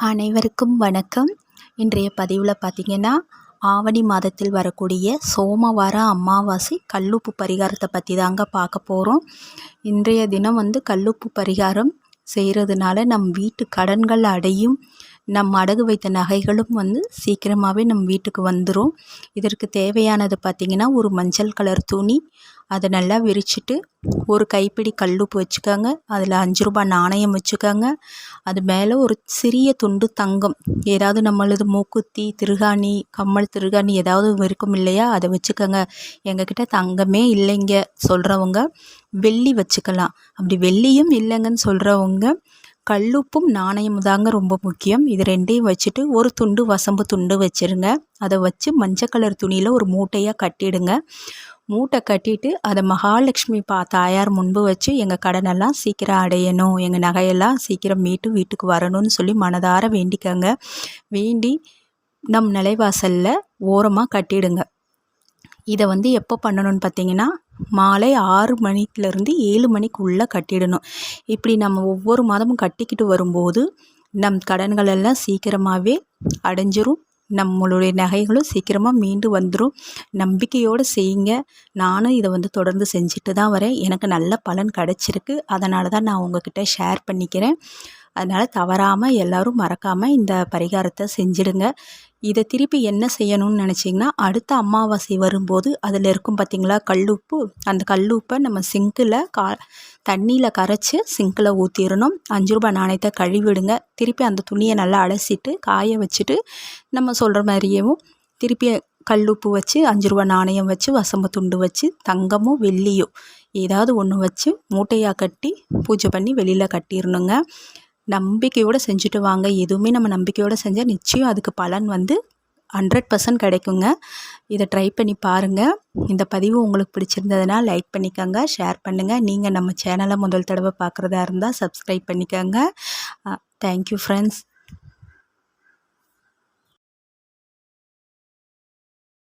அனைவருக்கும் வணக்கம். இன்றைய பதிவில் பார்த்திங்கன்னா ஆவணி மாதத்தில் வரக்கூடிய சோமவார அமாவாசை கல்லுப்பு பரிகாரத்தை பற்றி தாங்க பார்க்க போகிறோம் இன்றைய தினம் வந்து கல்லுப்பு பரிகாரம் செய்கிறதுனால நம் வீட்டு கடன்கள் அடையும். நம் அடகு வைத்த நகைகளும் வந்து சீக்கிரமாகவே நம் வீட்டுக்கு வந்துடும் இதற்கு தேவையானது பார்த்திங்கன்னா ஒரு மஞ்சள் கலர் துணி அதை நல்லா விரிச்சிட்டு ஒரு கைப்பிடி கல்லுப்பு வச்சுக்கோங்க. அதில் அஞ்சு ரூபாய் நாணயம் வச்சுக்கோங்க. அது மேலே ஒரு சிறிய துண்டு தங்கம். ஏதாவது நம்மளது மூக்குத்தி திருகாணி கம்மல் திருகாணி ஏதாவது இருக்கும் இல்லையா அதை வச்சுக்கோங்க. எங்கக்கிட்ட தங்கமே இல்லைங்க சொல்கிறவங்க வெள்ளி வச்சுக்கலாம். அப்படி வெள்ளியும் இல்லைங்கன்னு சொல்கிறவங்க கல்லுப்பும் நாணயம் தாங்க ரொம்ப முக்கியம். இது ரெண்டையும் வச்சுட்டு ஒரு துண்டு வசம்பு துண்டு வச்சுருங்க. அதை வச்சு மஞ்சள் கலர் துணியில் ஒரு மூட்டையாக கட்டிடுங்க. மூட்டை கட்டிட்டு அதை மகாலட்சுமி பா தாயார் முன்பு வச்சு எங்கள் கடனெல்லாம் சீக்கிரம் அடையணும். எங்கள் நகையெல்லாம் சீக்கிரம் மீட்டு வீட்டுக்கு வரணும்னு சொல்லி மனதார வேண்டிக்கங்க. வேண்டி நம் நிலைவாசலில் ஓரமாக கட்டிடுங்க. இதை வந்து எப்போ பண்ணணும்னு பார்த்தீங்கன்னா மாலை ஆறு மணிக்குலேருந்து ஏழு மணிக்குள்ளே கட்டிடணும். இப்படி நம்ம ஒவ்வொரு மாதமும் கட்டிக்கிட்டு வரும்போது நம் கடன்களெல்லாம் சீக்கிரமாகவே அடைஞ்சிரும். நம்மளுடைய நகைகளும் சீக்கிரமாக மீண்டு வந்துடும் நம்பிக்கையோடு செய்யுங்க. நானும் இதை வந்து தொடர்ந்து செஞ்சுட்டு தான் வரேன். எனக்கு நல்ல பலன் கிடச்சிருக்கு. அதனால தான் நான் உங்ககிட்ட ஷேர் பண்ணிக்கிறேன். அதனால் தவறாமல் எல்லோரும் மறக்காமல் இந்த பரிகாரத்தை செஞ்சிடுங்க. இதை திருப்பி என்ன செய்யணும்னு நினச்சிங்கன்னா அடுத்த அமாவாசை வரும்போது அதில் இருக்கும் பார்த்திங்களா கல்லுப்பு அந்த கல்லுப்பை நம்ம சிங்கில் கா தண்ணியில் கரைச்சி சிங்கில் ஊற்றிடணும் அஞ்சு ரூபாய் நாணயத்தை கழுவிடுங்க. திருப்பி அந்த துணியை நல்லா அலசிட்டு காய வச்சுட்டு நம்ம சொல்கிற மாதிரியேவும் திருப்பி கல்லுப்பு வச்சு அஞ்சு ரூபா நாணயம் வச்சு வசம்ப துண்டு வச்சு தங்கமோ வெள்ளியோ ஏதாவது ஒன்று வச்சு மூட்டையாக கட்டி பூஜை பண்ணி வெளியில் கட்டிடணுங்க நம்பிக்கையோடு செஞ்சுட்டு வாங்க. எதுவுமே நம்ம நம்பிக்கையோடு செஞ்சால் நிச்சயம் அதுக்கு பலன் வந்து ஹண்ட்ரட் பர்சன்ட் கிடைக்குங்க. இதை ட்ரை பண்ணி பாருங்கள் இந்த பதிவு உங்களுக்கு பிடிச்சிருந்ததுன்னா லைக் பண்ணிக்கோங்க ஷேர் பண்ணுங்கள் நீங்கள் நம்ம சேனலை முதல் தடவை பார்க்குறதா இருந்தால் சப்ஸ்கிரைப் பண்ணிக்கோங்க. Thank you friends